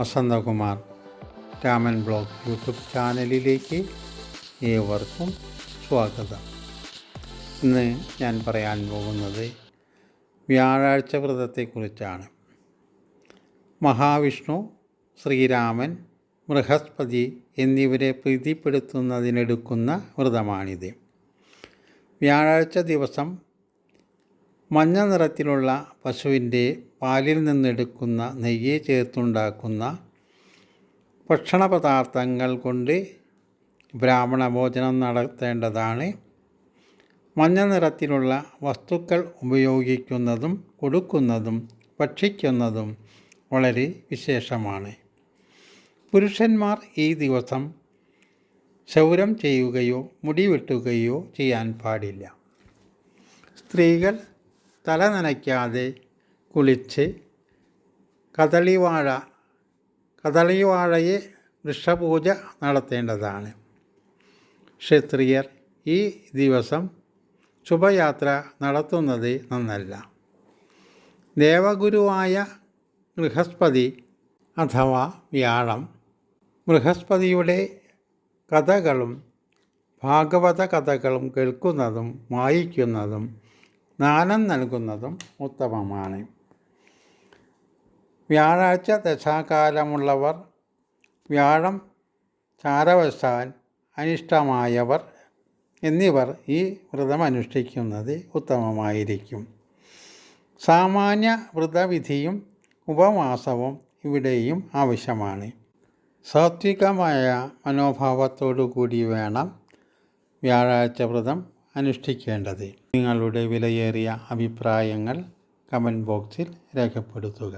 Vasanthakumar Raman blog YouTube ചാനലിലേക്ക് ഏവർക്കും സ്വാഗതം. ഇന്ന് ഞാൻ പറയാൻ പോകുന്നത് വ്യാഴാഴ്ച വ്രതത്തെക്കുറിച്ചാണ്. മഹാവിഷ്ണു ശ്രീരാമൻ ബൃഹസ്പതി എന്നിവരെ പ്രീതിപ്പെടുത്തുന്നതിനെടുക്കുന്ന വ്രതമാണിത്. വ്യാഴാഴ്ച ദിവസം മഞ്ഞ നിറത്തിലുള്ള പശുവിന്റെ പാലിൽ നിന്നെടുക്കുന്ന നെയ്യ് ചേർത്തുണ്ടാക്കുന്ന ഭക്ഷണ പദാർത്ഥങ്ങൾ കൊണ്ട് ബ്രാഹ്മണ ഭോജനം നടത്തേണ്ടതാണ്. മഞ്ഞ നിറത്തിലുള്ള വസ്തുക്കൾ ഉപയോഗിക്കുന്നതും കൊടുക്കുന്നതും ഭക്ഷിക്കുന്നതും വളരെ വിശേഷമാണ്. പുരുഷന്മാർ ഈ ദിവസം ക്ഷൗരം ചെയ്യുകയോ മുടി വെട്ടുകയോ ചെയ്യാൻ പാടില്ല. സ്ത്രീകൾ തല നനയ്ക്കാതെ കുളിച്ച് കദളിവാഴ കദളിവാഴയെ വൃക്ഷപൂജ നടത്തേണ്ടതാണ്. ക്ഷത്രിയർ ഈ ദിവസം ശുഭയാത്ര നടത്തുന്നത് നന്നല്ല. ദേവഗുരുവായ ബൃഹസ്പതി അഥവാ വ്യാഴം ബൃഹസ്പതിയുടെ കഥകളും ഭാഗവത കഥകളും കേൾക്കുന്നതും വായിക്കുന്നതും ദാനം നൽകുന്നതും ഉത്തമമാണ്. വ്യാഴാഴ്ച ദശാകാലമുള്ളവർ വ്യാഴം ചാരവശാൽ അനിഷ്ടമായവർ എന്നിവർ ഈ വ്രതം അനുഷ്ഠിക്കുന്നത് ഉത്തമമായിരിക്കും. സാമാന്യ വ്രതവിധിയും ഉപവാസവും ഇവിടെയും ആവശ്യമാണ്. സാത്വികമായ മനോഭാവത്തോടു കൂടി വേണം വ്യാഴാഴ്ച വ്രതം അനുഷ്ഠിക്കേണ്ടത്. നിങ്ങളുടെ വിലയേറിയ അഭിപ്രായങ്ങൾ കമന്റ് ബോക്സിൽ രേഖപ്പെടുത്തുക.